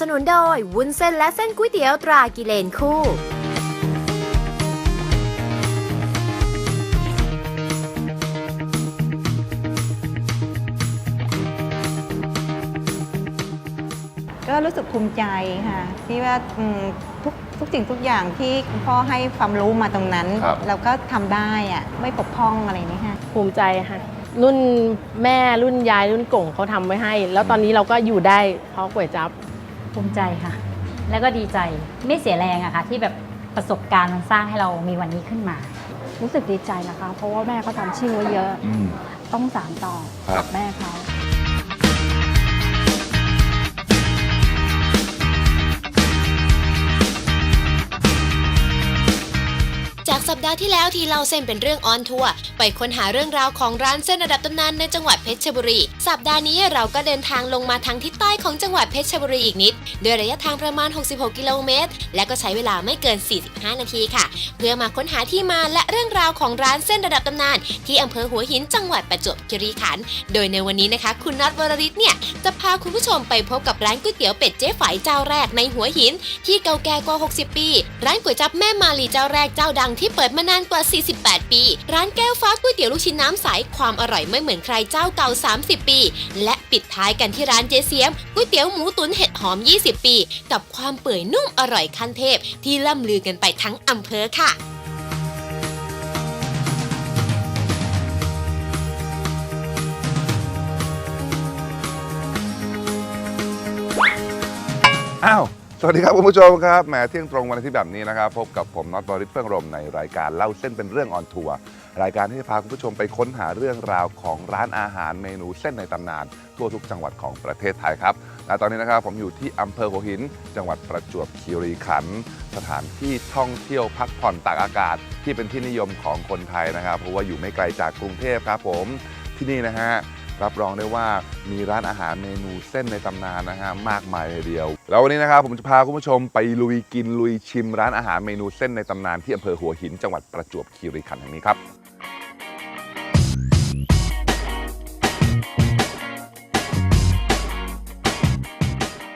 สนับสนุนโดย วุ้นเส้นและเส้นก๋วยเตี๋ยวตรากิเลนคู่ ก็รู้สึกภูมิใจค่ะที่ว่าอืมทุกทุกสิ่งทุกอย่างที่คุณพ่อให้ความรู้มาตรงนั้น ครับ เราก็ทำได้อะไม่ปกพร่องอะไรนี่ค่ะ ภูมิใจค่ะ รุ่นแม่รุ่นยายรุ่นก่งเขาทำไว้ให้ แล้วตอนนี้เราก็อยู่ได้เพราะก๋วยจั๊บ ภูมิใจค่ะ แล้วก็ดีใจไม่เสียแรงอะค่ะ ที่แบบประสบการณ์มันสร้างให้เรามีวันนี้ขึ้นมา รู้สึกดีใจนะคะ เพราะว่าแม่เขาทำชื่อไว้เยอะ อืม ต้องสานต่อครับกับแม่เขา สัปดาห์ที่แล้วที่เล่าเส้นเป็นเรื่องออนทัวร์ไปค้นหาเรื่องราวของร้านเส้นระดับตำนานในจังหวัดเพชรบุรี สัปดาห์นี้เราก็เดินทางลงมาทางทิศใต้ของจังหวัดเพชรบุรีอีกนิดด้วยระยะทางประมาณ 66 กิโลเมตร และก็ใช้เวลาไม่เกิน 45 นาทีค่ะ เพื่อมาค้นหาที่มาและเรื่องราวของร้านเส้นระดับตำนาน ที่อำเภอหัวหินจังหวัดประจวบคีรีขันธ์โดยในวันนี้นะคะ คุณน็อตวรริศเนี่ยจะพาคุณผู้ชมไปพบกับร้านก๋วยเตี๋ยวเป็ดเจ๊ไฝเจ้าแรกในหัวหิน ที่เก่าแก่กว่า 60 ปี ร้านก๋วยจั๊บแม่มาลีเจ้าแรกเจ้าดังที่เปิดมานานกว่า 48 ปี ร้านแก้วฟ้าก๋วยเตี๋ยวลูกชิ้นน้ำใส ความอร่อยไม่เหมือนใครเจ้าเก่า 30 ปี และปิดท้ายกันที่ร้านเจเสียมก๋วยเตี๋ยวหมูตุ๋นเห็ดหอม 20 ปี กับความเปื่อยนุ่มอร่อยขั้นเทพ ที่ล่ำลือกันไปทั้งอำเภอค่ะอ้าว สวัสดีครับคุณผู้ชมครับแหมเที่ยงตรงวันอาทิตย์แบบนี้นะครับ พบกับผมน็อตบริสเฟื่องรมในรายการเล่าเส้นเป็นเรื่องออนทัวร์รายการที่จะพาคุณผู้ชมไปค้นหาเรื่องราวของร้านอาหารเมนูเส้นในตำนาน ทั่วทุกจังหวัดของประเทศไทยครับและตอนนี้นะครับผมอยู่ที่อำเภอหัวหิน จังหวัดประจวบคีรีขันธ์สถานที่ท่องเที่ยวพักผ่อนตากอากาศ ที่เป็นที่นิยมของคนไทยนะครับ เพราะว่าอยู่ไม่ไกลจากกรุงเทพครับผมที่นี่นะฮะ รับรองได้ว่ามีร้านอาหารเมนูเส้นในตำนานนะฮะมากมายเลยเดียว แล้ววันนี้นะครับผมจะพาคุณผู้ชมไปลุยกินลุยชิมร้านอาหารเมนูเส้นในตำนานที่อำเภอหัวหินจังหวัดประจวบคีรีขันธ์แห่งนี้ครับ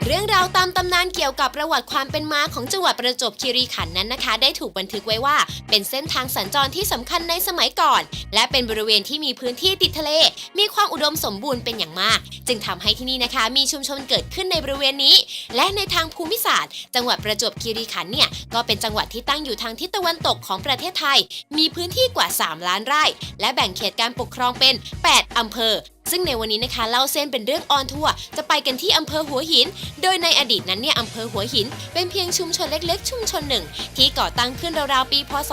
เรื่องราวตามตำนานเกี่ยวกับประวัติความเป็นมาของจังหวัดประจวบคีรีขันธ์นั้นนะคะ ได้ถูกบันทึกไว้ว่า เป็นเส้นทางสัญจรที่สำคัญในสมัยก่อน และเป็นบริเวณที่มีพื้นที่ติดทะเล มีความอุดมสมบูรณ์เป็นอย่างมาก จึงทำให้ที่นี่นะคะ มีชุมชนเกิดขึ้นในบริเวณนี้ และในทางภูมิศาสตร์ จังหวัดประจวบคีรีขันธ์เนี่ยก็เป็นจังหวัดที่ตั้งอยู่ทางทิศตะวันตกของประเทศไทย มีพื้นที่กว่า 3 ล้านไร่ และแบ่งเขตการปกครองเป็น 8อำเภอ ซึ่งในวันนี้นะคะเล่าเส้นเป็นเรื่องออนทัวร์จะไปกันที่อำเภอหัวหิน โดยในอดีตนั้นเนี่ยอำเภอหัวหิน เป็นเพียงชุมชนเล็กๆ ชุมชนหนึ่ง ที่ก่อตั้งขึ้นราวๆปี พศ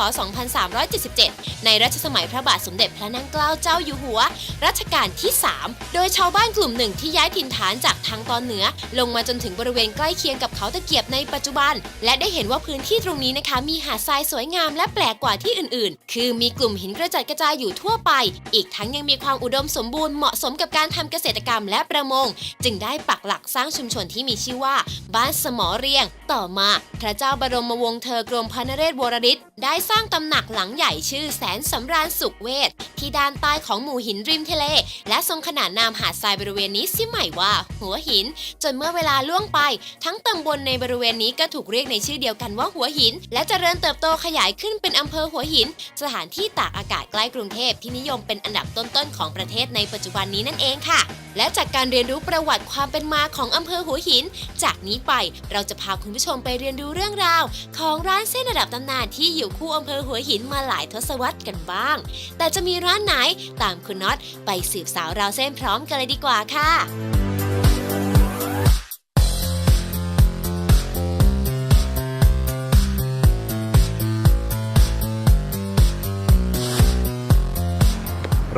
2377 ในรัชสมัยพระบาทสมเด็จพระนั่งเกล้าเจ้าอยู่หัว รัชกาลที่ 3 โดยชาวบ้านกลุ่มหนึ่งที่ย้ายถิ่นฐานจากทางตอนเหนือ ลงมาจนถึงบริเวณใกล้เคียงกับเขาตะเกียบในปัจจุบัน และได้เห็นว่าพื้นที่ตรงนี้นะคะ มีหาดทรายสวยงามและแปลกกว่าที่อื่น ๆ คือมีกลุ่มหินกระจัดกระจายอยู่ทั่วไป อีกทั้งยังมีความอุดมสมบูรณ์เหมาะสมกับการทำเกษตรกรรมและประมง จึงได้ปักหลักสร้างชุมชนที่มีชื่อว่า บ้านสมอเรียง ต่อมาพระเจ้าบรมวงศ์เธอกรมพระนเรศวรริศได้สร้างตำหนักหลังใหญ่ชื่อแสนสำราญสุขเวทที่ด้านใต้ของหมู่หินริมทะเล และทรงขนานนามหาดทรายบริเวณนี้สิใหม่ว่า หัวหิน จนเมื่อเวลาล่วงไป ทั้งตำบลในบริเวณนี้ก็ถูกเรียกในชื่อเดียวกันว่าหัวหิน และเจริญเติบโตขยายขึ้นเป็นอำเภอหัวหิน สถานที่ตากอากาศใกล้กรุงเทพที่นิยมเป็นอันดับต้นๆของประเทศในปัจจุบันนี้นั่นเองค่ะ และจากการเรียนรู้ประวัติความเป็นมาของอำเภอหัวหิน จากนี้ไปเราจะพาคุณผู้ชมไปเรียนรู้เรื่องราว ของร้านเส้นระดับตำนานที่อยู่คู่อำเภอหัวหินมาหลายทศวรรษกันบ้าง แต่จะมีร้านไหนตามคุณน็อตไปสืบสาวราวเส้นพร้อมกันเลยดีกว่าค่ะ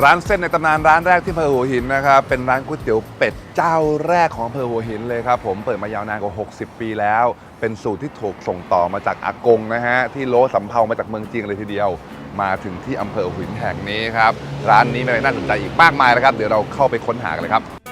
ร้านเส้นในตำนานร้านแรกที่อำเภอหัวหินนะครับเป็นร้านก๋วยเตี๋ยวเป็ดเจ้าแรกของอำเภอหัวหินเลยครับผมเปิดมายาวนานกว่า 60 ปีแล้ว เป็นสูตรที่ถูกส่งต่อมาจากอากงนะฮะที่โลสำเภามาจากเมืองจีนเลยทีเดียว มาถึงที่อำเภอหัวหินแห่งนี้ครับร้านนี้มีอะไรน่าสนใจอีกมากมายนะครับเดี๋ยวเราเข้าไปค้นหากันเลยครับ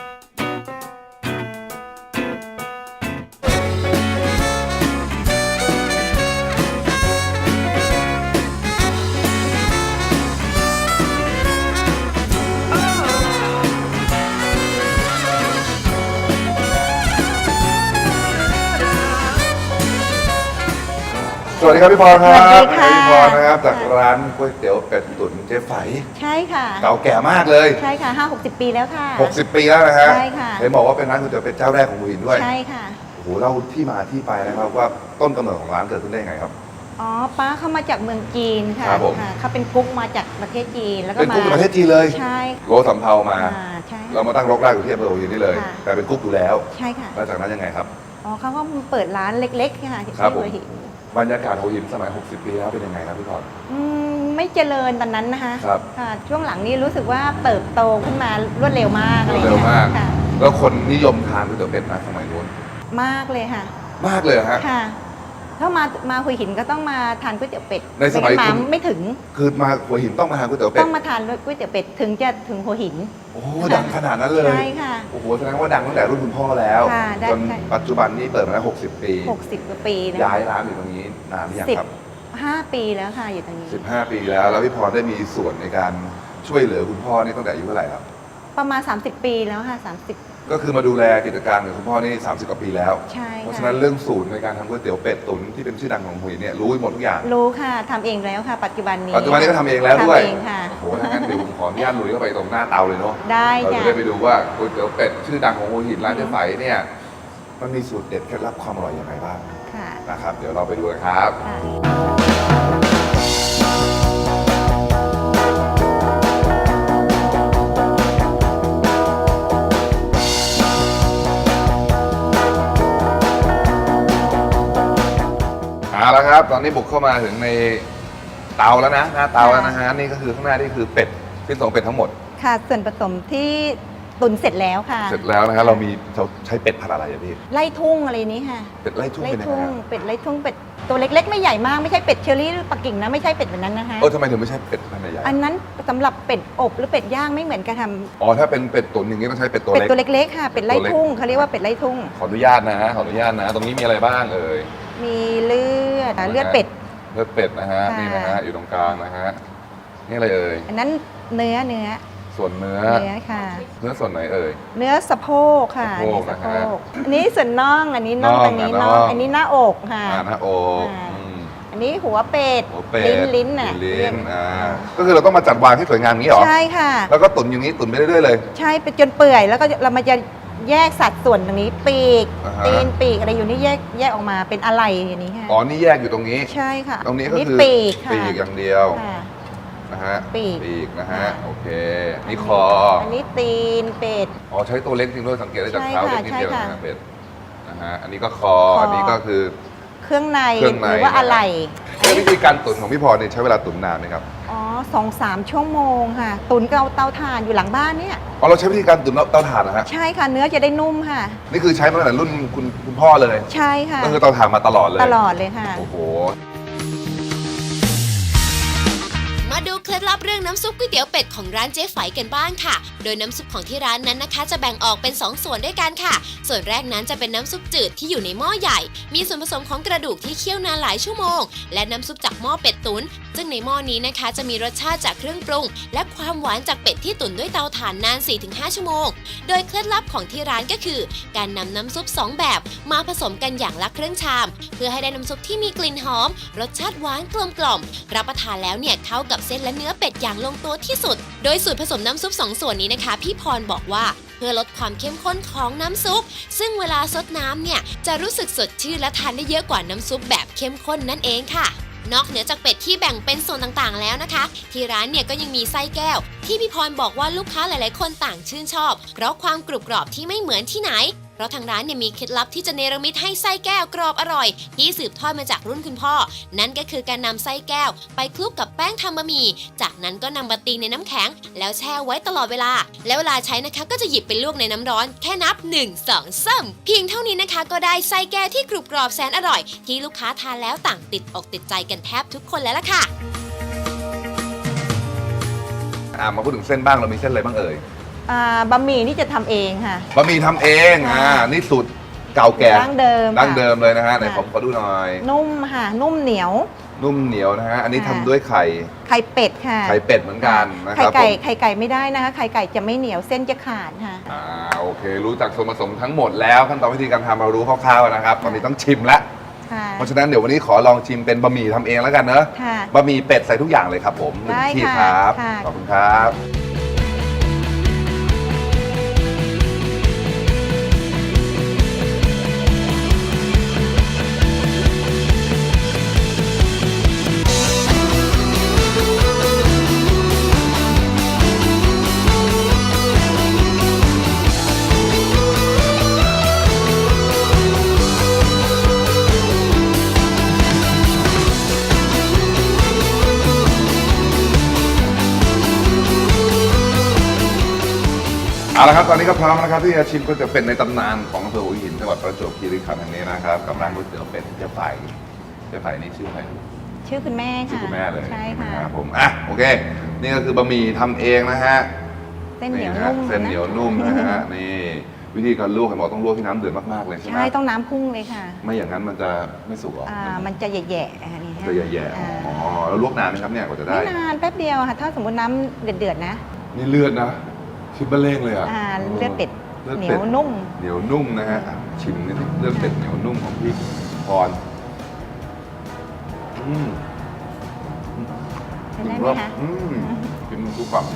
วัสดีครับพี่พรครับสวัสดีค่ะพี่พรนะครับจากร้านก๋วยเตี๋ยวเป็ดตุ๋นเจ๊ไฝใช่ค่ะ เก่าแก่มากเลย ใช่ค่ะห้าหกสิบปีแล้วค่ะ60ปีแล้วนะฮะใช่ค่ะเห็นบอกว่าเป็นร้านก๋วยเตี๋ยวเป็ดเจ้าแรกของหัวหินด้วย ใช่ค่ะโอ้โหเล่าที่มาที่ไปนะครับว่าต้นกำเนิดของร้านเกิดขึ้นได้ยังไงครับ อ๋อป้าเข้ามาจากเมืองจีนค่ะครับผมค่ะเขาเป็นกุ๊กมาจากประเทศจีนแล้วก็เป็นมากุ๊กจากประเทศจีนเลย ใช่โลสำเภามาอ่าใช่เรามาตั้งรกรากอยู่ที่อำเภอหัวหินนี่เลยค่ะแต่เป็นกุ๊กอยู่แล้ว ใช่ค่ะแล้วจากนั้นยังไงครับ อ๋อเขาก็เปิดร้านเล็กๆค่ะที่ครับผมหัวหิน บรรยากาศหัวหินสมัย 60 ปีแล้วเป็นยังไงครับพี่พร อืมไม่เจริญตอนนั้นนะคะครับค่ะช่วงหลังนี้รู้สึกว่าเติบโตขึ้นมารวดเร็วมากอะไรอย่งเร็งี้วยมากค่ะแล้วคนนิยมทานก๋วยเตี๋ยวเป็ดมากสมัยนู้นมากเลยค่ะ มากเลยเหรอฮะ ค่ะ ถ้ามามาหัวหินก็ต้องมาทานก๋วยเตี๋ยวเป็ดในสมัยไงั้คุณ มาไม่ถึงคือมาหัวหินต้องมาทานก๋วยเตี๋ยวเป็ต้ดองมาทานก๋วยเตี๋ยวเป็ดถึงจะถึงหัวหินโอ้โหดังขนาดนั้นเลย ใช่ค่ะ โอ้โหแสดงว่าดังตั้งแต่รุ่นคุณพ่อแล้ว ค่ะได้จนค่ะ ปัจจุบันนี้เปิดมาแล้ว60 ปี 60กว่าปีนะย้ายร้านอยู่ตรงนี้นานหรือยังสิบครับ ห้าปีแล้วค่ะอยู่ตรงนี้ 15 ปีแล้ว แล้วพี่พรได้มีส่วนในการช่วยเหลือคุณพ่อนี่ตั้งแต่อายุเท่าไหร่ครับ ประมาณ 30 ปีแล้วค่ะ 30 ก็คือมาดูแลกิจการของคุณพ่อนี่30กว่าปีแล้ว ใช่เพราะค่ะฉะนั้นเรื่องสูตรในการทำก๋วยเตี๋ยวเป็ดตุ๋นที่เป็นชื่อดังของหุยเนี่ยรู้หมดทุกอย่าง รู้ค่ะทำเองแล้วค่ะ ปัจจุบันนี้ปัจจุบันนี้ก็ทำเองแล้วด้วย ทำเองค่ะ โอ้โหถ้างั้นเดี๋ยวผมขออนุญาตลุยเข้าไปตรงหน้าเตาเลยเนาะ ได้เราค่ะจะได้ไปดูว่าก๋วยเตี๋ยวเป็ดชื่อดังของหัวหินร้านเจ๊ไฝเนี่ย มันมีสูตรเด็ดเคล็ดลับความอร่อยยังไงบ้างค่ะนะครับ เดี๋ยวเราไปดูกันครับ ค่ะ เอาละครับ ตอนนี้บุกเข้ามาถึงในเตาแล้วนะหน้าเตาแล้วนะฮะนี่ก็คือข้างหน้านี่คือเป็ดที่ส่งเป็ดทั้งหมดค่ะส่วนผสมที่ตุนเสร็จแล้วค่ะ เสร็จแล้วนะฮะเรามีเราใช้เป็ดพันธุ์อะไรอะพี่ไล่ทุ่งอะไรนี้ค่ะเป็ดไล่ทุ่งไล่เป็นยังไงทุ่งฮะเป็ดไล่ทุ่งเป็ดตัวเล็ก ๆ ไม่ใหญ่มากไม่ใช่เป็ดเชอรี่หรือปักกิ่งนะไม่ใช่เป็ดแบบนั้นนะคะ เออทำไมถึงไม่ใช่เป็ดพันธุ์ใหญ่อันนั้นสำหรับเป็ดอบหรือเป็ดย่างไม่เหมือนกันทำอ๋อถ้าเป็นเป็ดตุ๋นอย่างนี้ต้องใช้เป็ดตัวเป็ดเล็ก ตัวเล็กๆค่ะเป็ดไล่ตัวเล็กทุ่งเขาเรียกว่าเป็ดไล่ทุ่ง ขออนุญาตนะฮะขออนุญาตนะ ตรงนี้มีอะไรบ้างเอ่ย มีเลือ ดเลือดเป็ด เลือดเป็ดนะฮะ ค่ะ นี่นะฮะ อยู่ตรงกลางนะฮะ นี่อะไรเอ่ย อันนั้นเนื้อเนื้อส่วนเนื้อ เนื้อค่ะ เนื้อส่วนไหนเอ่ย เนื้อสะโพกค่ะสะโพกเนื้อสะโพนะฮะกอันนี้ส่วนน่องอันนี้น่องน่องอันนี้อะน่องน่อง อันนี้หน้าอกค่ะ อ่าหน้าอกอ่า อืมอันนี้หัวเป็ดหัวเป็ดลิ้นลิ้นน่ะลิ้เรียนกอ่า ก็คือเราต้องมาจัดวางที่สวยงามอย่างนี้เหรอ ใช่ค่ะ แล้วก็ตุ๋นอย่างนี้ตุ๋นไปเรื่อยๆเลย ใช่ไปจนเปื่อยแล้วก็เรามาจะ แยกสัดส่วนตรงนี้ปีกอ่าฮะ ตีนปีกอะไรอยู่นี่แยกแยกออกมาเป็นอะไรอย่างนี้ค่ะอ๋อ นี่แยกอยู่ตรงนี้ ใช่ค่ะตรงนี้ก็นี่คือปีกค่ะปีกอย่างเดียวค่ะ นะฮะปีกปีกนะฮะ ค่ะ โอเค นี่คอ อันนี้ตีนเป็ด อ๋อ ใช้ตัวเล็กจริงด้วยสังเกตได้จากใช่เท้าค่ะเล็กนิดเดียวใช่นะค่ะเป็ดนะฮะ อันนี้ก็คอ คออั อันนี้ก็คือ เครื่องในเครื่องใน หรือว่าอะไรแล้ววิธีการตุ๋นของพี่พรเนี่ยใช้เวลาตุ๋นนานไหมครับอ๋อสองสามชั่วโมงค่ะ ตุนเกาเตาถ่านอยู่หลังบ้านเนี่ย อ๋อเราใช้วิธีการตุ๋นเตาถ่านนะฮะใช่ค่ะเนื้อจะได้นุ่มค่ะ นี่คือใช้มาตั้งแต่รุ่นคุณคุณพ่อเลย ใช่ค่ะก็คือเตาถ่านมาตลอดเลย ตลอดเลยค่ะ โอ้โห ล็ดลับเรื่องน้ำซุปก๋วยเตี๋ยวเป็ดของร้านเจ๊ไฝกันบ้างค่ะ โดยน้ำซุปของที่ร้านนั้นนะคะ จะแบ่งออกเป็น 2 ส่วนด้วยกันค่ะ ส่วนแรกนั้นจะเป็นน้ำซุปจืดที่อยู่ในหม้อใหญ่ มีส่วนผสมของกระดูกที่เคี่ยวนานหลายชั่วโมง และน้ำซุปจากหม้อเป็ดตุ๋นซึ่งในหม้อนี้นะคะจะมีรสชาติจากเครื่องปรุง และความหวานจากเป็ดที่ตุ๋นด้วยเตาถ่านนาน 4-5 ชั่วโมง โดยเคล็ดลับของที่ร้านก็คือ การนำน้ำซุปสองแบบ มาผสมกันอย่างละครึ่งชาม เพื่อให้ได้น้ำซุปที่มีกลิ่นหอม รสชาติหวานกลมกล่อม รับประทานแล้วเนี่ยเข้ากับเส้นและเนื้อเป็ดอย่างลงตัวที่สุด โดยสูตรผสมน้ำซุปสองส่วนนี้นะคะ พี่พรบอกว่าเพื่อลดความเข้มข้นของน้ำซุป ซึ่งเวลาซดน้ำเนี่ยจะรู้สึกสดชื่นและทานได้เยอะกว่าน้ำซุปแบบเข้มข้นนั่นเองค่ะ นอกเหนือจากเป็ดที่แบ่งเป็นส่วนต่างๆ แล้วนะคะ ที่ร้านเนี่ยก็ยังมีไส้แก้ว ที่พี่พรบอกว่าลูกค้าหลายๆ คนต่างชื่นชอบ เพราะความกรุบกรอบที่ไม่เหมือนที่ไหน ราะทางร้านเนี่ยมีเคล็ดลับที่จะเนรมิตให้ไส้แก้วกรอบอร่อย ที่สืบทอดมาจากรุ่นคุณพ่อ นั่นก็คือการนำไส้แก้ว ไปคลุกกับแป้งทำบะหมี่ จากนั้นก็นำมาตีในน้ำแข็ง แล้วแช่ไว้ตลอดเวลา แล้วเวลาใช้นะคะก็จะหยิบไปลวกในน้ำร้อน แค่นับ 1 2 3เพียงเท่านี้นะคะ ก็ได้ไส้แก้วที่กรุบกรอบแสนอร่อย ที่ลูกค้าทานแล้วต่างติดอกติดใจกันแทบทุกคนแล้วล่ะค่ะอ่ามาพูดถึงเส้นบ้างเรามีเส้นอะไรบ้างเอ่ย อ่าบะหมี่นี่จะทำเองค่ะ บะหมี่ทำเองอ่านี่สูตรเก่าแก่ดั้งเดิมดั้งเดิมเลยนะฮะค่ะ ไหนผมขอดูหน่อย นุ่มค่ะ นุ่มเหนียว นุ่มเหนียวนะฮะอันนี้ทำค่ะ ด้วยไข่ไข่เป็ดค่ะไข่เป็ดเหมือนกันนะคไข่รับผไก่มไข่ไก่ไม่ได้นะคะไข่ไก่จะไม่เหนียวเส้นจะขาดค่ะ อ่าโอเค รู้จักส่วนผสมทั้งหมดแล้วขั้นตอนวิธีการทำเรารู้คร่าวๆนะครับตอนนี้ต้องชิมแล้วค่ะ เพราะฉะนั้นเดี๋ยววันนี้ขอลองชิมเป็นบะหมี่ทำเองแล้วกันเนอะค่ะบะหมี่เป็ดใส่ทุกอย่างเลยครับผมหนึ่งได้ที่ค่ะครับค่ะ ขอบคุณครับ เอาละครับตอนนี้ก็พร้อมนะครับที่จะชิมก๋วยเตี๋ยวเป็ดในตำนานของอำเภอหัวหินจังหวัดประจวบคีรีขันธ์แห่งนี้นะครับกับร้านก๋วยเตี๋ยวเป็ดเจ๊ไฝเจ๊ไฝนี่ชื่ออะไรชื่อคุณแม่ชื่อค่ะคุณแม่เลยใช่ค่ะ รับผมอะโอเค นี่ก็คือบะหมี่ทำเองนะฮะเส้นเหนียวะฮะนุ่มเส้นเหนียวนุ่มนะฮะนี่วิธีการลวกเห็นบอกต้องลวกที่น้ำเดือดมากๆเลยใช่ไหมใช่ต้องน้ำพุ่งเลยค่ะไม่อย่างนั้นมันจะไม่สุกหรออ่ามันจะแย่ๆอันนี้จะแย่ๆอ๋อแล้วลวกนานไหมครับเนี่ยกว่าจะได้ ไม่นานแป๊บเดียวค่ะ ถ้าสมมติน้ำเดือดๆนะ นี่เลือดนะ ชิมเบะเล่งเลยอะอ่าเลือดเป็ดลือเหนีเป็ยวนุ่มเหนียวนุ่มนะฮะอะชิมนี่สิเลือดเป็ดเหนียวนุ่มของพี่พรอืมใช่ได้ไหมคะอืมกินทุกฝั่ง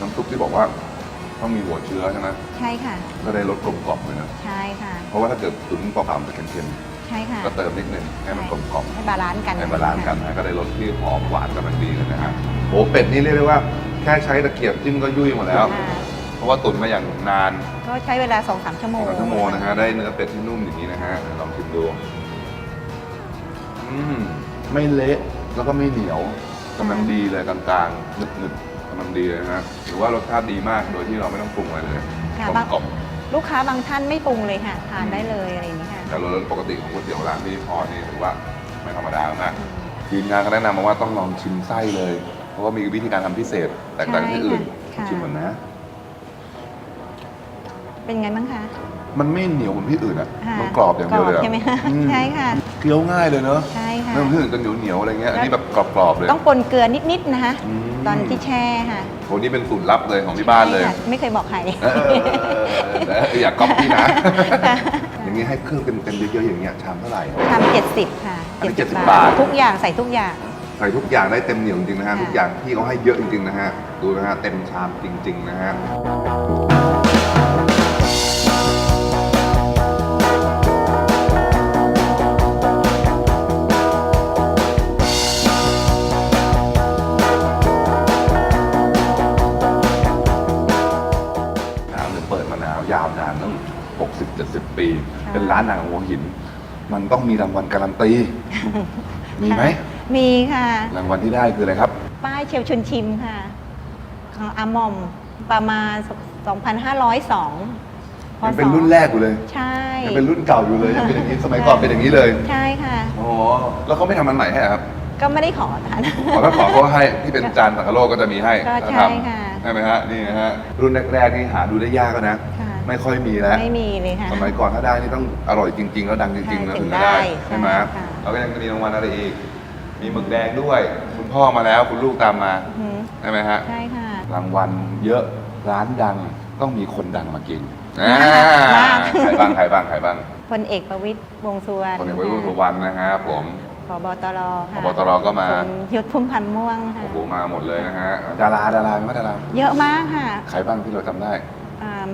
น้ำซุปที่บอกว่าต้องมีหัวเชื้อใช่ไหมใช่ค่ะ ก็ได้รสกลมกล่อมเลยนะ ใช่ค่ะ เพราะว่าถ้าเกิดตุ๋นเปล่าๆมันจะเค็ม ใช่ค่ะๆก็เติมนิดนึงให้มันกลมกล่อมให้บาลานซ์กันให้บาลานซ์กันนะก็ได้รสที่หอมหวานกำลังดีเลยนะฮะโอ้เป็ดนี่เรียกได้ว่าแค่ใช้ตะเกียบจิ้มก็ยุ่ยหมดแล้วอ่าเพราะว่าตุ๋นมาอย่างนานก็ใช้เวลา2อสามชั่วโมสองงชั่วโมงนะฮะได้เนื้อเป็ดที่นุ่มอย่างนี้นะฮะเดี๋ยวลองชิมดูอืมไม่เละแล้วก็ไม่เหนียวกำลังดีเลยกลางๆหนึบๆกำลังดีเลยนะฮะหรือว่ารสชาติดีมากโดยที่เราไม่ต้องปรุงอะไรเลยค่ะกลมบาง กล่อม ลูกค้าบางท่านไม่ปรุงเลยค่ะทานได้เลยอะไรอย่างนี้ค่ะ แต่รสปกติของก๋วยเตี๋ยวร้านพี่พรนี่ถือว่าไม่ธรรมดามากทีมงานก็แนะนำมาว่าต้องลองชิมไส้เลย เพราะว่ามีวิธีการทำพิเศษแตกต่างจากที่อื่นใช่ค่ะชิมก่อนนะ เป็นไงบ้างคะ มันไม่เหนียวเหมือนที่อื่นอะ ค่ะมันกรอบอย่างเดียวเลยกรอบอะใช่ไหมคะอืใช่ค่ะ เคี้ยวง่ายเลยเนอะใช่ค่ะ ไม่เหมือนที่อื่นจะเหนียวเหนียวๆอะไรเงี้ย อันนี้แบบกรอบๆเลย ต้องปนเกลือนิดๆนะคะมตอนที่แช่ค่ะโหนี่เป็นสูตรลับเลยของที่บ้านเลย ใช่ค่ะไม่เคยบอกใคร เออเออเออเอออยากก๊อปพี่นะค่ะอย่างนี้ให้เครื่องเต็มๆเยอะๆอย่างเงี้ยชามเท่าไหร่ ทำเจ็ดสิบค่ะอันนี้70 70บาท ทุกอย่างใส่ทุกอย่าง ใส่ทุกอย่างได้เต็มเหนียวจริงๆนะฮะ ค่ะ ทุกอย่างพี่เขาให้เยอะจริงๆนะฮะ ดูนะฮะ เต็มชามจริง ๆ นะฮะ 60 70ปี เป็นร้านหนังหัวหิน มันต้องมีรางวัลการันตี มีไหม มีค่ะ รางวัลที่ได้คืออะไรครับ ป้ายเชลชวนชิมค่ะ ของอามอมประมาณ 2,502พยังศเป็นรุ่นแรกอยู่เลย ใช่ยังเป็นรุ่นเก่าอยู่เลยยังเป็นอย่างนี้สมัยก่อนเป็นอย่างนี้เลย ใช่ค่ะอ๋อแล้วเขาไม่ทำมันใหม่ให้เหรอครับก็ไม่ได้ขอทานขอถ้าขอเขาให้ที่เป็นจานสังกะโลกก็จะมีให้ก็นะใช่ครับค่ะใช่ไหมฮะนี่นะฮะรุ่นแรกๆนี่หาดูได้ยากแล้วนะค่ะ ไม่ค่อยมีแล้วไม่มีเลยค่ะสมัยก่อนถ้าได้นี่ต้องอร่อยจริง ๆ แล้วดังจริงๆใช่นะถึถึงงจะได้ได้ใช่ไหมใช่ค่ะแล้วก็ยังมีรางวัลอะไรอีก มีหมึกแดงด้วย คุณพ่อมาแล้วคุณลูกตามมาอือหือใช่ไหมฮะใช่ค่ะรางวัลเยอะร้านดังต้องมีคนดังมากินอ่าบ้างใครบ้างใครบ้างใครบ้างพลเอกประวิตรวงษ์สุวรรณคนอย่างวัยรุ่นสุวรรณนะฮะผมพบตรค่ะผบตรก็มาคุณยุทธพุ่มพันธ์ม่วงค่ะโอ้โหมาหมดเลยนะฮะ ดาราดาราไหมดารา เยอะมากค่ะ ใครบ้างที่เราจำได้อ่า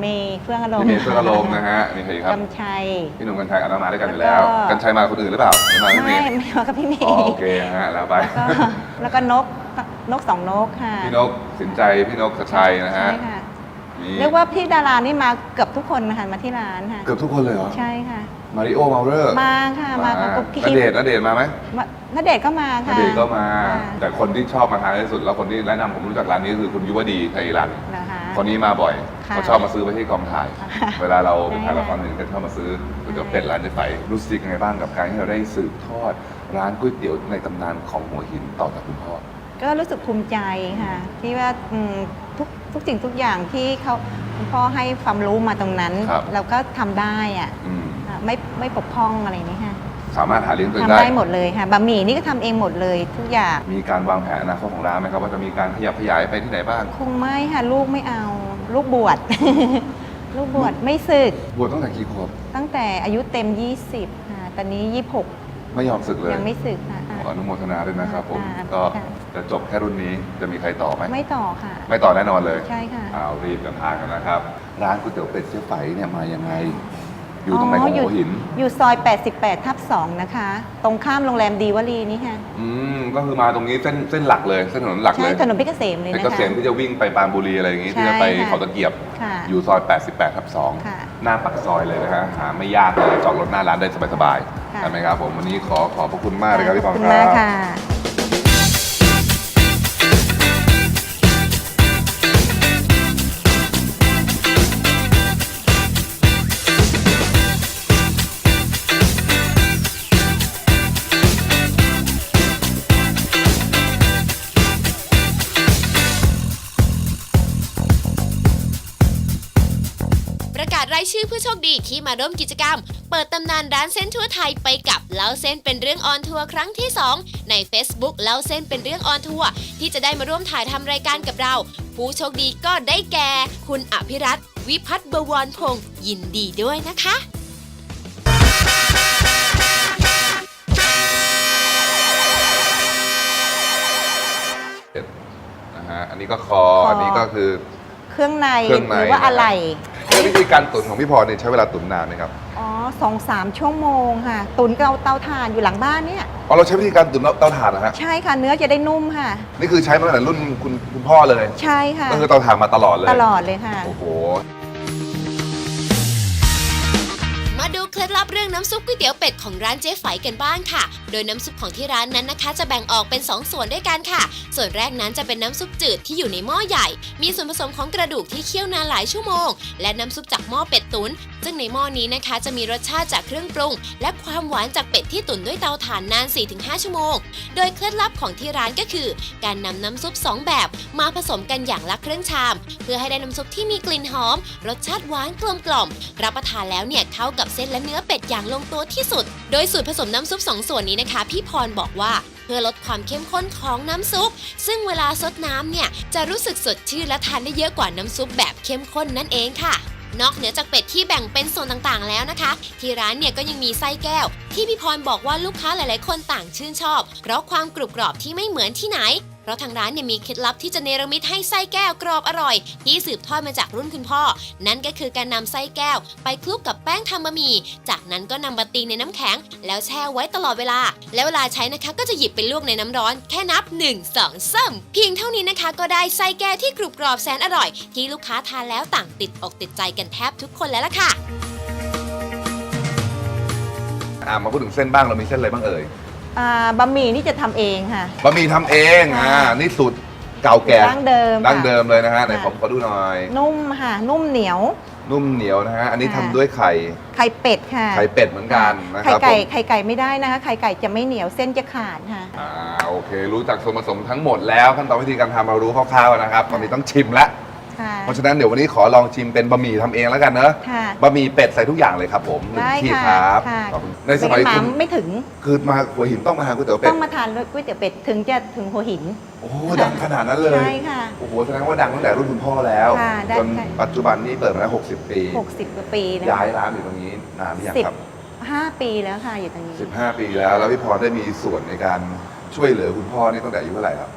เมย์เฟื่องอารมพี่ณ์เมย์เฟื่องอารมณ์นะฮะนี่ใครครับกำชัยพี่หนุ่มกัญชัยอันนั้นมาด้วยกันอยู่แล้ว แล้วก็ กัญชัยมาคนอื่นหรือเปล่าไม่มาไม่พี่เมย์ไม่มากับพี่เมย์อ๋อโอเคฮะแล้วไป แล้วก็แล้วก็นกนกสองนกค่ะพี่นกสินใจพี่นกกระชัยนะฮะใช่ค่ะนี่เรียกว่าพี่ดารานี่มาเกือบทุกคนนะคะมาที่ร้านค่ะ เกือบทุกคนเลยเหรอใช่ค่ะ มาริโอมาเรอร์มาค่ะมากับกุ๊กณกิ๊เดชกน์ณเดชน์มาไหมมาณเดชน์ก็มาณค่ะเดชน์ก็มา ค่ะแต่คนที่ชอบมาทานที่สุด แล้วคนที่แนะนำผมรู้จักร้านนี้คือคุณยุวดีไทยรันนะ คะคนนี้มาบ่อยค่ะเขาชอบมาซื้อไปที่กองถ่าย ค่ะเวลาเราไปใช่ถ่ายละครค่ะหนึ่งก็ชอบมาซื้อก๋วยเตี๋ยวเป็ดร้านเจ๊ไฝรู้สึกยังไงบ้างกับการที่เราได้สืบทอด ร้านก๋วยเตี๋ยวในตำนานของหัวหินต่อจากคุณพ่อ ก็รู้สึกภูมิใจค่ะ ที่ว่าอืมทุกทุกสิ่งทุกอย่างที่เขาคุณพ่อให้ความรู้มาตรงนั้น ครับ เราก็ทำได้อะอืมค่ะไม่ไม่ปกพร่องอะไรนี้ค่ะ สามารถหาเลี้ยงตัวเองทำได้ ได้หมดเลยค่ะบะหมี่นี่ก็ทำเองหมดเลยทุกอย่าง มีการวางแผนอนาคตของร้านไหมครับว่าจะมีการขยับขยายไปที่ไหนบ้าง คงไม่ค่ะ ลูกไม่เอา ลูกบวช ลูกบวชไม่สึก บวชตั้งแต่กี่ขวบตั้งแต่อายุเต็ม 20ค่ะตอนนี้26ไม่ยอมศึกเลยยังไม่สึกค่ะ ขออนุโมทนาด้วยนะครับผม ค่ะก็ค่ะ จะจบแค่รุ่นนี้จะมีใครต่อไหม ไม่ต่อค่ะ ไม่ต่อแน่นอนเลยใช่ค่ะ เอารีบกันทางกันนะครับ ร้านก๋วยเตี๋ยวเป็ดเจ๊ไฝเนี่ยมายังไง อยู่ตรงไหนของหัวหิน อยู่ซอย 88 ทับ 2 นะคะ ตรงข้ามโรงแรมดีวลีนี่ค่ะอืมก็คือมาตรงนี้เส้นเส้นหลักเลยเส้นถนนหลักเลใช่ยถนนเพชรเกษมเลยเป็นนะเกคะษมที่จะวิ่งไปปรานบุรีอะไรอย่างงี้ใช่ที่จะไปค่ะเขาตะเกียบ ค่ะอยู่ซอย 88ทับค่ะ2หน้าปากซอยเลยนะฮะหาไม่ยากเลยจอดรถหน้าร้านได้สบายๆค่ะ ใช่ไหมครับผมวันนี้ขอขอบพระคุณมากเลยครับพี่ปขอองบคคุณรัมากบ ค่ะ ชื่อผู้โชคดีที่มาร่วมกิจกรรม เปิดตำนานร้านเส้นทั่วไทยไปกับเล่าเส้นเป็นเรื่องออนทัวร์ครั้งที่ 2 ใน Facebook เล่าเส้นเป็นเรื่องออนทัวร์ที่จะได้มาร่วมถ่ายทำรายการกับเรา ผู้โชคดีก็ได้แก่ คุณอภิรัตน์วิพัฒน์บวรพงศ์ยินดีด้วยนะคะนะฮะอันนี้ก็คอ คออั อันนี้ก็คือ เครื่องในเครื่องในหรือว่าอะไรเอ๊ะ วิธีการตุ๋นของพี่พรเนี่ยใช้เวลาตุ๋นนานไหมครับ อ๋อสองสามชั่วโมงค่ะ ตุนเตาเตาถ่านอยู่หลังบ้านเนี่ย อ๋อเราใช้วิธีการตุ๋นเตาถ่านนะฮะ ใช่ค่ะ เนื้อจะได้นุ่มค่ะ นี่คือใช้มาตั้งแต่รุ่นคุณคุณพ่อเลย ใช่ค่ะ ก็คือเตาถ่านมาตลอดเลย ตลอดเลยค่ะ โอ้โห มาดูเคล็ดลับเรื่องน้ำซุปก๋วยเตี๋ยวเป็ดของร้านเจ๊ไฝกันบ้างค่ะ โดยน้ำซุปของที่ร้านนั้นนะคะ จะแบ่งออกเป็น 2 ส่วนด้วยกันค่ะ ส่วนแรกนั้นจะเป็นน้ำซุปจืดที่อยู่ในหม้อใหญ่ มีส่วนผสมของกระดูกที่เคี่ยวนานหลายชั่วโมง และน้ำซุปจากหม้อเป็ดตุนซึ่งในหม้อนี้นะคะ จะมีรสชาติจากเครื่องปรุง และความหวานจากเป็ดที่ตุ๋นด้วยเตาถ่านนาน 4-5 ชั่วโมง โดยเคล็ดลับของที่ร้านก็คือ การนำน้ำซุปสองแบบ มาผสมกันอย่างละครึ่งชาม เพื่อให้ได้น้ำซุปที่มีกลิ่นหอม รสชาติหวานกลมกล่อมรับประทานแล้วเนี่ยเข้ากับเส้นและเนื้อเป็ดอย่างลงตัวที่สุด โดยสูตรผสมน้ำซุปสองส่วนนี้นะคะ พี่พรบอกว่าเพื่อลดความเข้มข้นของน้ำซุป ซึ่งเวลาซดน้ำเนี่ยจะรู้สึกสดชื่นและทานได้เยอะกว่าน้ำซุปแบบเข้มข้นนั่นเองค่ะ นอกเหนือจากเป็ดที่แบ่งเป็นส่วนต่างๆ แล้วนะคะ ที่ร้านเนี่ยก็ยังมีไส้แก้ว ที่พี่พรบอกว่าลูกค้าหลายๆ คนต่างชื่นชอบ เพราะความกรุบกรอบที่ไม่เหมือนที่ไหน เพราะทางร้านเนี่ยมีเคล็ดลับที่จะเนรมิตให้ไส้แก้วกรอบอร่อย ที่สืบทอดมาจากรุ่นคุณพ่อ นั่นก็คือการนำไส้แก้ว ไปคลุกกับแป้งทำบะหมี่ จากนั้นก็นำมาตีในน้ำแข็ง แล้วแช่ไว้ตลอดเวลา แล้วเวลาใช้นะคะก็จะหยิบไปลวกในน้ำร้อนแค่นับ 1 2 3 เพียงเท่านี้นะคะ ก็ได้ไส้แก้วที่กรุบกรอบแสนอร่อย ที่ลูกค้าทานแล้วต่างติดอกติดใจกันแทบทุกคนแล้วล่ะค่ะอ่ามาพูดถึงเส้นบ้างเรามีเส้นอะไรบ้างเอ่ย อ่าบะหมี่นี่จะทำเองค่ะ บะหมี่ทำเองอ่านี่สูตรเก่าแก่ดั้งเดิมดั้งเดิมเลยนะฮะไหนค่ะ ผมขอดูหน่อย นุ่มค่ะ นุ่มเหนียว นุ่มเหนียวนะฮะอันนี้ทำค่ะ ด้วยไข่ไข่เป็ดค่ะไข่เป็ดเหมือนกันนะคไข่รับผไก่มไข่ไก่ไม่ได้นะคะ ไข่ไก่จะไม่เหนียวเส้นจะขาดค่ะ อ่าโอเค รู้จักส่วนผสมทั้งหมดแล้วขั้นตอนวิธีการทำเรารู้คร่าวๆนะครับ ตอนนี้ต้องชิมแล้ว ค่ะเพราะฉะนั้นเดี๋ยววันนี้ขอลองชิมเป็นบะหมี่ทำเองแล้วกันเนอะค่ะบะหมี่เป็ดใส่ทุกอย่างเลยครับผมหนึ่งได้ที่ค่ะครับค่ะขอบคุณในสมัยไงั้คุณาไม่ถึงคือมาหัวหินต้องมาทานก๋วยเตี๋ยวเป็ต้ดองมาทานก๋วยเตี๋ยวเป็ดถึงจะถึงหัวหิน โอ้โหดังขนาดนั้นเลยใช่ค่ะ โอ้โหแสดงว่าดังตั้งแต่รุ่นคุณพ่อแล้วค่ะได้จนค่ะ ปัจจุบันนี้เปิดมาแล้ว60 ปี 60กว่าปีแล้วย้ายร้านอยู่ตรงนี้นานหรือยังสิบครับ ห้าปีแล้วค่ะอยู่ตรงนี้ 15 ปีแล้วแล้วพี่พรได้มีส่วนในการช่วยเหลือคุณพ่อนี่ตั้งแต่อายุเท่าไหร่ครับ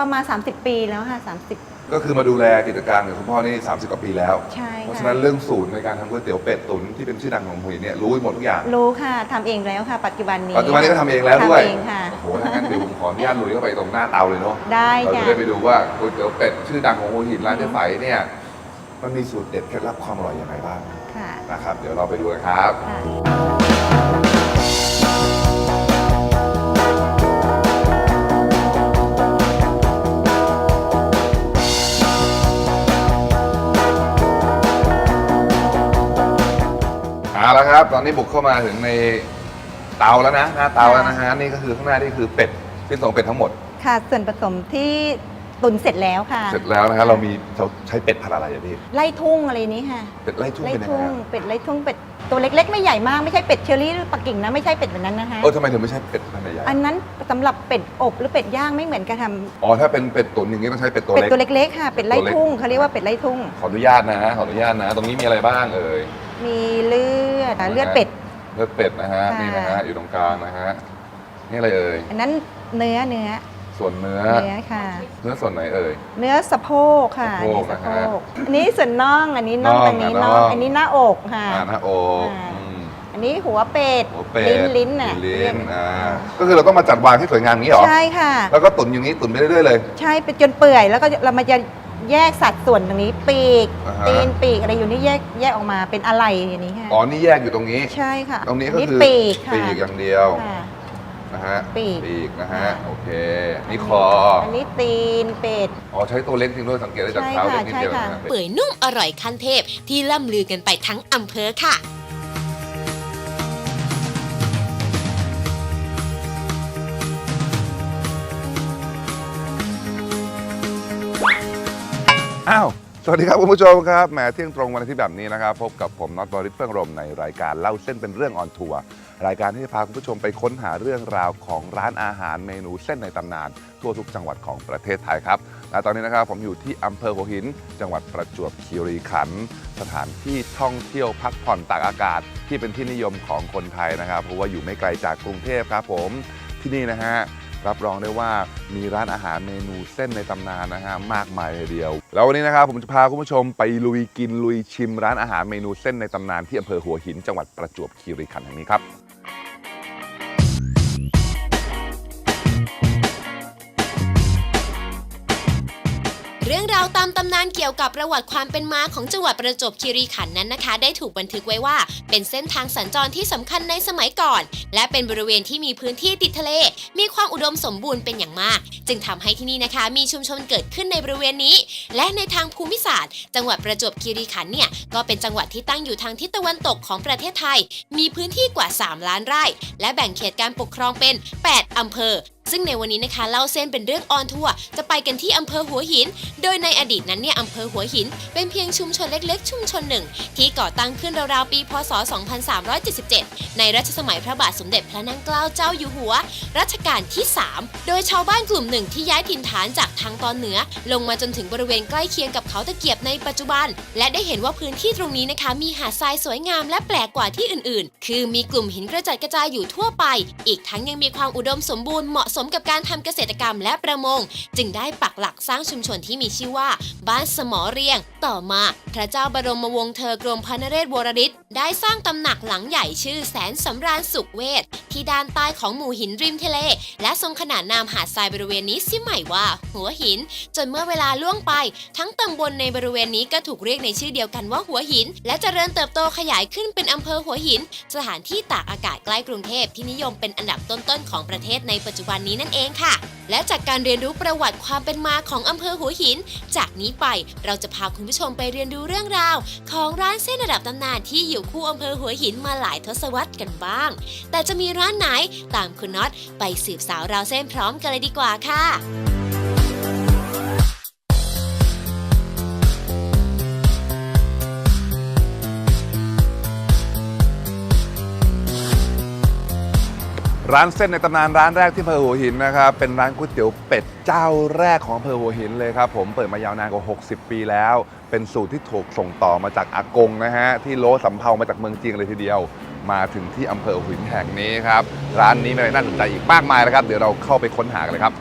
ประมาณ 30 ปีแล้วค่ะ 30 ก็คือมาดูแลกิจการกับคุณพ่อนี่ 30 กว่าปีแล้ว ใช่เพราะค่ะฉะนั้นเรื่องสูตรในการทำก๋วยเตี๋ยวเป็ดตุ๋นที่เป็นชื่อดังของหุยเนี่ยรู้หมดทุกอย่าง รู้ค่ะทำเองแล้วค่ะ ปัจจุบันนี้ปัจจุบันนี้ก็ทำเองแล้วด้วยทำเองค่ะ โอ้โหโหถ้างั้นเดี๋ยวผมขออนุญาตลุยเข้าไปตรงหน้าเตาเลยเนาะ ได้เราจ้ะจะได้ไปดูว่าก๋วยเตี๋ยวเป็ดชื่อดังของหัวหินร้านเจ๊ไฝเนี่ย มันมีสูตรเด็ดเคล็ดลับความอร่อยยังไงบ้างค่ะ นะครับ เดี๋ยวเราไปดูกันครับ ค่ะ ครับ ตอนนี้บุกเข้ามาถึงในเตาแล้วนะหน้าเตาแล้วนะฮะนี่ก็คือข้างหน้านี่คือเป็ดที่ส่งเป็ดทั้งหมด ค่ะ ส่วนผสมที่ตุนเสร็จแล้วค่ะ เสร็จแล้วนะฮะเรามีเราใช้เป็ดพันธุ์อะไรอะพี่ไล่ทุ่งอะไรนี้ค่ะ เป็ดไล่ทุ่งไล่เป็นยังไงทุ่งอะเป็ดไล่ทุ่งเป็ดตัวเล็ก ๆ ไม่ใหญ่มากไม่ใช่เป็ดเชอรี่หรือปักกิ่งนะไม่ใช่เป็ดแบบนั้นนะคะ เออทำไมถึงไม่ใช่เป็ดพันธุ์ใหญ่อันนั้นสำหรับเป็ดอบหรือเป็ดย่างไม่เหมือนกันทอ๋อถ้าเป็นเป็ดตุ๋นอย่างนี้ต้องใช้เป็ดำตัวเป็ดเล็ก ตัวเล็กๆค่ะเป็ดไล่ตัวเล็กทุ่งเขาเรียกว่าเป็ดไล่ทุ่ง ขออนุญาตนะขออนุญาตนะ ตรงนี้มีอะไรบ้างเอ่ย มีเลือดเลือดเป็ด เลือดเป็ดนะฮะ ค่ะ นี่นะฮะ อยู่ตรงกลางนะฮะ นี่อะไรเอ่ย อันนั้นเนื้อเนื้อส่วนเนื้อ เนื้อค่ะ เนื้อส่วนไหนเอ่ย เนื้อสะโพกค่ะสะโพกอันนี้สะนะโพฮะกอันนี้ส่วนน่องอันนี้น่องน่องอันนี้อะน่องน่อง อันนี้หน้าอกค่ะ อ่าหน้าอกอ่าอืมอันนี้หัวเป็ดหัวเป็ดลิ้นลิ้นน่ะลิ้เรียนกอ่าก็คือเราต้องมาจัดวางที่สวยงามอย่างนี้เหรอ ใช่ค่ะ แล้วก็ตุ๋นอย่างนี้ตุ๋นไปเรื่อยๆเลย ใช่เป็นจนเปื่อยแล้วก็เรามาจะ แยกสัดส่วนตรงนี้ปีกอ่าฮะ ตีนปีกอะไรอยู่นี่แยกแยกออกมาเป็นอะไรอย่างนี้ค่ะอ๋อ นี่แยกอยู่ตรงนี้ ใช่ค่ะตรงนี้ก็คือปีกค่ะปีกอย่างเดียวค่ะ นะฮะปีกปีกนะฮะค่ะโอเค นี่คอ อันนี้ตีนเป็ด อ๋อ ใช้ตัวเล็กจริงด้วยสังเกตได้จากใช่เท้าค่ะเล็กนิดเดียวใช่นะค่ะฮะ เปื่อยนุ่มอร่อยขั้นเทพที่ล่ำลือกันไปทั้งอำเภอค่ะ อ้าว สวัสดีครับคุณผู้ชมครับ แหมเที่ยงตรงวันอาทิตย์แบบนี้นะครับ พบกับผมน็อตบริสเฟื่องรมในรายการเล่าเส้นเป็นเรื่องออนทัวร์รายการที่จะพาคุณผู้ชมไปค้นหาเรื่องราวของร้านอาหารเมนูเส้นในตำนาน ทั่วทุกจังหวัดของประเทศไทยครับและตอนนี้นะครับผมอยู่ที่อำเภอหัวหิน จังหวัดประจวบคีรีขันธ์สถานที่ท่องเที่ยวพักผ่อนตากอากาศ ที่เป็นที่นิยมของคนไทยนะครับ เพราะว่าอยู่ไม่ไกลจากกรุงเทพครับผมที่นี่นะฮะ รับรองได้ว่ามีร้านอาหารเมนูเส้นในตำนานนะฮะมากมายเลยเดียว แล้ววันนี้นะครับผมจะพาคุณผู้ชมไปลุยกินลุยชิมร้านอาหารเมนูเส้นในตำนานที่อำเภอหัวหินจังหวัดประจวบคีรีขันธ์แห่งนี้ครับ เรื่องราวตามตำนานเกี่ยวกับประวัติความเป็นมาของจังหวัดประจวบคีรีขันธ์นั้นนะคะ ได้ถูกบันทึกไว้ว่า เป็นเส้นทางสัญจรที่สำคัญในสมัยก่อน และเป็นบริเวณที่มีพื้นที่ติดทะเล มีความอุดมสมบูรณ์เป็นอย่างมาก จึงทำให้ที่นี่นะคะ มีชุมชนเกิดขึ้นในบริเวณนี้ และในทางภูมิศาสตร์ จังหวัดประจวบคีรีขันธ์เนี่ยก็เป็นจังหวัดที่ตั้งอยู่ทางทิศตะวันตกของประเทศไทย มีพื้นที่กว่า 3 ล้านไร่ และแบ่งเขตการปกครองเป็น 8อำเภอ ซึ่งในวันนี้นะคะเล่าเส้นเป็นเรื่องออนทัวร์จะไปกันที่อำเภอหัวหิน โดยในอดีตนั้นเนี่ยอำเภอหัวหิน เป็นเพียงชุมชนเล็ก ๆ ชุมชนหนึ่ง ที่ก่อตั้งขึ้นราวๆปี พศ 2377 ในรัชสมัยพระบาทสมเด็จพระนั่งเกล้าเจ้าอยู่หัว รัชกาลที่ 3 โดยชาวบ้านกลุ่มหนึ่งที่ย้ายถิ่นฐานจากทางตอนเหนือ ลงมาจนถึงบริเวณใกล้เคียงกับเขาตะเกียบในปัจจุบัน และได้เห็นว่าพื้นที่ตรงนี้นะคะมีหาดทรายสวยงามและแปลกกว่าที่อื่น ๆ คือมีกลุ่มหินกระจัดกระจายอยู่ทั่วไป อีกทั้งยังมีความอุดมสมบูรณ์เหมาะสมมกับการทำเกษตรกรรมและประมง จึงได้ปักหลักสร้างชุมชนที่มีชื่อว่า บ้านสมอเรียง ต่อมาพระเจ้าบรมวงศ์เธอกรมพระนเรศวรริศได้สร้างตำหนักหลังใหญ่ชื่อแสนสำราญสุขเวทที่ด้านใต้ของหมู่หินริมทะเล และทรงขนานนามหาดทรายบริเวณนี้สิใหม่ว่า หัวหิน จนเมื่อเวลาล่วงไป ทั้งตำบลในบริเวณนี้ก็ถูกเรียกในชื่อเดียวกันว่าหัวหิน และเจริญเติบโตขยายขึ้นเป็นอำเภอหัวหิน สถานที่ตากอากาศใกล้กรุงเทพที่นิยมเป็นอันดับต้นๆของประเทศในปัจจุบันนี้นั่นเองค่ะ และจากการเรียนรู้ประวัติความเป็นมาของอำเภอหัวหิน จากนี้ไปเราจะพาคุณผู้ชมไปเรียนรู้เรื่องราว ของร้านเส้นระดับตำนานที่อยู่คู่อำเภอหัวหินมาหลายทศวรรษกันบ้าง แต่จะมีร้านไหนตามคุณน็อตไปสืบสาวราวเส้นพร้อมกันเลยดีกว่าค่ะ ร้านเส้นในตำนานร้านแรกที่อำเภอหัวหินนะครับเป็นร้านก๋วยเตี๋ยวเป็ดเจ้าแรกของอำเภอหัวหินเลยครับผมเปิดมายาวนานกว่า 60 ปีแล้ว เป็นสูตรที่ถูกส่งต่อมาจากอากงนะฮะที่โลสำเภามาจากเมืองจีนเลยทีเดียว มาถึงที่อำเภอหัวหินแห่งนี้ครับร้านนี้มีอะไรน่าสนใจอีกมากมายนะครับเดี๋ยวเราเข้าไปค้นหากันเลยครับ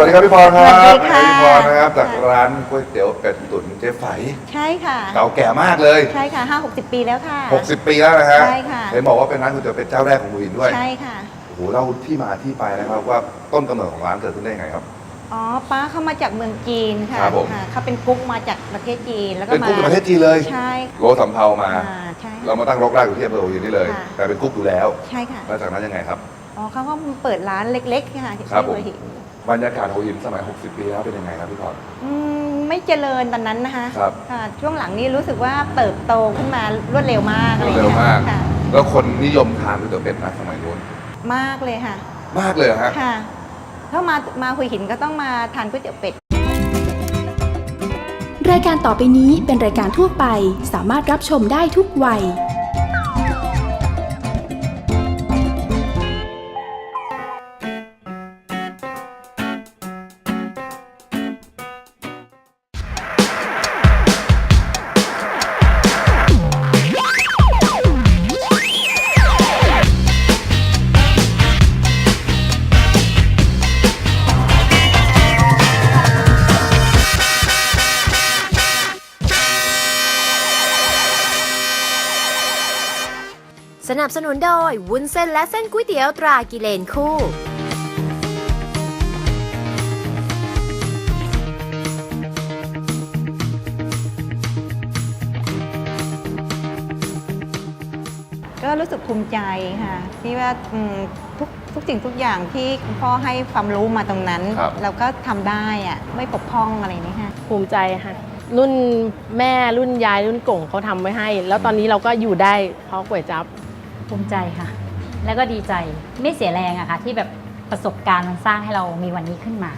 วัสดีครับพี่พรครับสวัสดีค่ะพี่พรนะครับจากร้านก๋วยเตี๋ยวเป็ดตุ๋นเจ๊ไฝใช่ค่ะเก่าแก่มากเลยใช่ค่ะห้าหกสิบปีแล้วค่ะ60ปีแล้วนะฮะใช่ค่ะเห็นบอกว่าเป็นร้านก๋วยเตี๋ยวเป็ดเจ้าแรกของหัวหินด้วยใช่ค่ะโอ้โหเล่าที่มาที่ไปนะครับว่าต้นกำเนิดของร้านเกิดขึ้นได้ยังไงครับอ๋อป้าเข้ามาจากเมืองจีนค่ะครับผมค่ะเขาเป็นกุ๊กมาจากประเทศจีนแล้วก็เป็นมากุ๊กจากประเทศจีนเลยใช่โลสำเภามาอ่าใช่เรามาตั้งรกรากอยู่ที่อำเภอหัวหินนี่เลยค่ะแต่เป็นกุ๊กอยู่แล้วใช่ค่ะแล้วจากนั้นยังไงครับอ๋อเขาก็เปิดร้านเล็กๆค่ะที่ครับผมหัวหิน บรรยากาศหัวหินสมัย 60 ปีแล้วเป็นยังไงครับพี่พร อืมไม่เจริญตอนนั้นนะคะครับค่ะช่วงหลังนี้รู้สึกว่าเติบโตขึ้นมารวดเร็วมากอะไรเร็วเงี้ยมาก ค่ะ แล้วคนนิยมทานก๋วยเตี๋ยวเป็ดนะสมัยนู้นมากเลยค่ะ มากเลยเหรอฮะ ค่ะ ถ้ามามาหัวหินก็ต้องมาทานก๋วยเตี๋ยวเป็ด รายการต่อไปนี้เป็นรายการทั่วไป สามารถรับชมได้ทุกวัย สนับสนุนโดย วุ้นเส้นและเส้นก๋วยเตี๋ยวตรากิเลนคู่ ก็รู้สึกภูมิใจค่ะที่ว่าอืมทุกทุกสิ่งทุกอย่างที่คุณพ่อให้ความรู้มาตรงนั้น ครับ เราก็ทำได้อะไม่ปกพร่องอะไรนี่ค่ะ ภูมิใจค่ะ รุ่นแม่รุ่นยายรุ่นกงเขาทำไว้ให้ แล้วตอนนี้เราก็อยู่ได้เพราะก๋วยจั๊บ ภูมิใจค่ะ แล้วก็ดีใจไม่เสียแรงอะค่ะ ที่แบบประสบการณ์มันสร้างให้เรามีวันนี้ขึ้นมา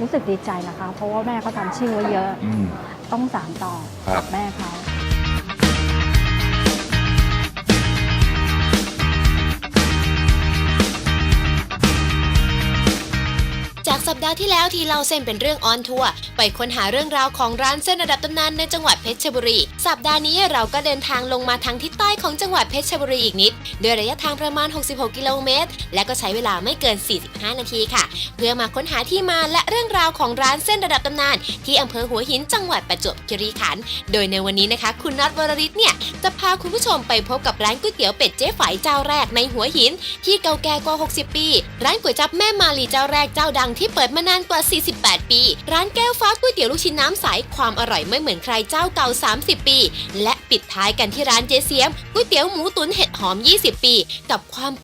รู้สึกดีใจนะคะ เพราะว่าแม่เขาทำชื่อไว้เยอะ อืม ต้องสานต่อครับกับแม่เขา สัปดาห์ที่แล้วที่เล่าเส้นเป็นเรื่องออนทัวร์ไปค้นหาเรื่องราวของร้านเส้นระดับตำนานในจังหวัดเพชรบุรี สัปดาห์นี้เราก็เดินทางลงมาทางทิศใต้ของจังหวัดเพชรบุรีอีกนิดด้วยระยะทางประมาณ 66 กิโลเมตร และก็ใช้เวลาไม่เกิน 45 นาทีค่ะ เพื่อมาค้นหาที่มาและเรื่องราวของร้านเส้นระดับตำนาน ที่อำเภอหัวหินจังหวัดประจวบคีรีขันธ์โดยในวันนี้นะคะ คุณน็อตวรริศเนี่ยจะพาคุณผู้ชมไปพบกับร้านก๋วยเตี๋ยวเป็ดเจ๊ไฝเจ้าแรกในหัวหิน ที่เก่าแก่กว่า 60 ปี ร้านก๋วยจั๊บแม่มาลีเจ้าแรกเจ้าดังที่เปิดมานานกว่า 48 ปี ร้านแก้วฟ้าก๋วยเตี๋ยวลูกชิ้นน้ำใสความอร่อยไม่เหมือนใครเจ้าเก่า 30 ปี และปิดท้ายกันที่ร้านเจ๊เสียมก๋วยเตี๋ยวหมูตุ๋นเห็ดหอม 20 ปี กับความ